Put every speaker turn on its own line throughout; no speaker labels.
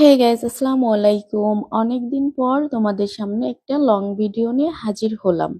Hey guys আসসালামু আলাইকুম অনেকদিন পর তোমাদের সামনে একটা লং ভিডিও নিয়ে হাজির হলাম।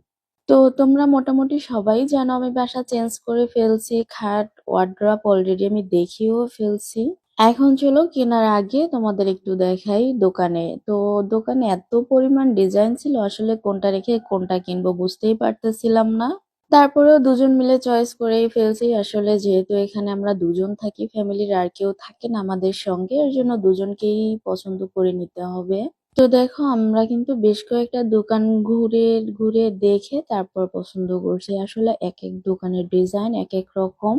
তো তোমরা মোটামুটি সবাই জানো আমি বাসা চেঞ্জ করে ফেলছি, খাট ওয়ার্ড্রপ অলরেডি আমি দেখিয়েও ফেলছি। এখন চলো কেনার আগে তোমাদের একটু দেখাই দোকানে। তো দোকানে এত পরিমাণ ডিজাইন ছিল, আসলে কোনটা রেখে কোনটা কিনবো বুঝতেই পারতেছিলাম না। তারপরেও দুজন মিলে চয়েস করেই ফেলছি। আসলে যেহেতু এখানে আমরা দুজন থাকি ফ্যামিলির আর কেউ থাকে না আমাদের সঙ্গে, এর জন্য দুজনকেই পছন্দ করে নিতে হবে। তো দেখো, আমরা কিন্তু বেশ কয়েকটা দোকান ঘুরে ঘুরে দেখে তারপর পছন্দ করছি। আসলে এক এক দোকানের ডিজাইন এক এক রকম।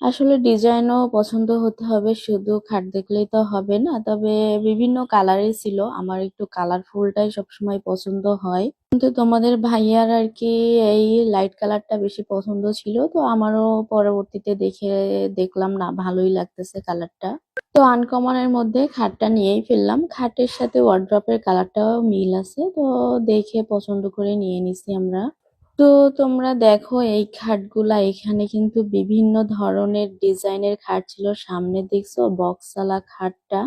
আসলে ডিজাইনও পছন্দ হতে হবে, শুধু খাট দেখলেই তো হবে না। তবে বিভিন্ন কালারের ছিল, আমার একটু কালারফুলটাই সবসময় পছন্দ হয়। কিন্তু তোমাদের ভাইয়ার আর কি এই লাইট কালারটা বেশি পছন্দ ছিল, তো আমারও পরবর্তীতে দেখে দেখলাম না, ভালোই লাগতেছে কালারটা তো আনকমনের মধ্যে খাটটা নিয়েই ফেললাম। খাটের সাথে ওয়ার্ড্রপের কালারটাও মিল আছে, তো দেখে পছন্দ করে নিয়ে নিছি আমরা। তো তোমরা দেখো, এই খাটগুলা এখানে কিন্তু বিভিন্ন ধরনের ডিজাইনের খাট ছিল। সামনে দেখছ বক্সালা খাটটা।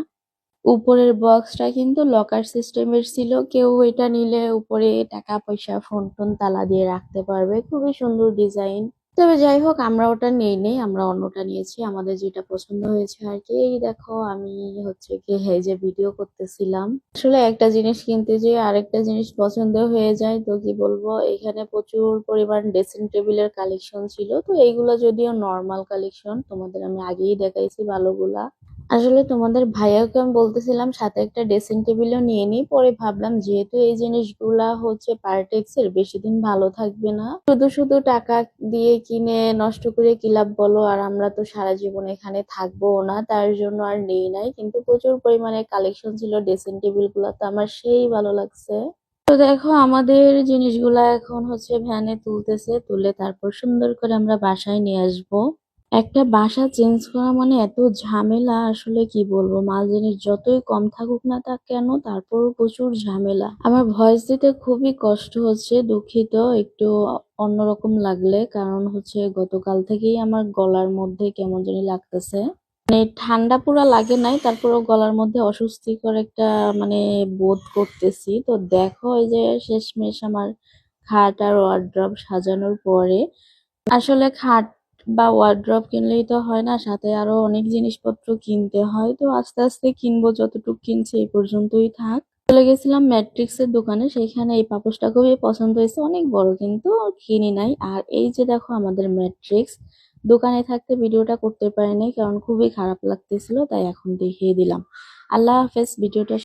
উপরের বক্সটা কিন্তু লকার সিস্টেমের ছিল। কেউ এটা নিলে উপরে টাকা পয়সা ফোন টোন তালা দিয়ে রাখতে পারবে। খুবই সুন্দর ডিজাইন তবে যাই হোক, আমরা ওটা নেই নেই, আমরা অন্যটা নিয়েছি। আমাদের যেটা পছন্দ হয়েছে আর কি। এই দেখো, আমি হচ্ছে কি হেজে ভিডিও করতেছিলাম। আসলে একটা জিনিস কিনতে যে আরেকটা জিনিস পছন্দ হয়ে যায়, তো কি বলব? এখানে প্রচুর পরিমাণ ড্রেসিং টেবিলের কালেকশন ছিল। তো এইগুলো যদিও নর্মাল কালেকশন তোমাদের আমি আগেই দেখাইছি ভালোগুলা আসলে তোমাদের ভাইয়াকে আমি বলতেছিলাম, সাথে একটা ড্রেসিং টেবিলও নিয়ে নিই পরে ভাবলাম, যেহেতু এই জিনিসগুলা হচ্ছে পার্টেক্স এর, বেশি দিন ভালো থাকবে না। শুধু শুধু টাকা দিয়ে কিনে নষ্ট করে কি লাভ বলো? আর আমরা তো সারা জীবন এখানে থাকব না, তার জন্য আর নেই নাই। কিন্তু প্রচুর পরিমাণে কালেকশন ছিল ড্রেসিং টেবিলগুলা তো আমার সেই ভালো লাগছে। তো দেখো, আমাদের জিনিসগুলা এখন হচ্ছে ভ্যানে তুলতেছে। তুলে তারপর সুন্দর করে আমরা বাসায় নিয়ে আসব। একটা বাসা চেঞ্জ করা মানে এত ঝামেলা, আসলে কি বলব? মাল জিনিস যতই কম থাকুক না তা কেন, তারপরও প্রচুর ঝামেলা। আমার ভয়েস দিতে খুবই কষ্ট হচ্ছে, দুঃখিত, একটু অন্যরকম লাগলে, কারণ হচ্ছে গতকাল থেকেই আমার গলার মধ্যে কেমন জানি লাগতেছে। মানে ঠান্ডা পুরা লাগে নাই, তারপরও গলার মধ্যে অস্বস্তিকর একটা মানে বোধ করতেছি। তো দেখো এই যে শেষমেশ আমার খাট আর ওয়ার্ড্রব সাজানোর পরে, আসলে খাট বা ওয়ার্ড্রপ কিনলেই তো হয় না, সাথে আরও অনেক জিনিসপত্র কিনতে হয়। তো আস্তে আস্তে কিনবো, যতটুকু কিনছি এই পর্যন্তই থাক। চলে গেছিলাম ম্যাট্রিক্স এর দোকানে, সেখানে এই পাপোশটা খুবই পছন্দ হয়েছে, অনেক বড় কিন্তু কিনি নাই। আর এই যে দেখো আমাদের ম্যাট্রিক্স দোকানে থাকতে ভিডিওটা করতে পারিনি, কারণ খুবই খারাপ লাগতেছিল, তাই এখন দেখিয়ে দিলাম। আল্লাহ হাফেজ, ভিডিওটা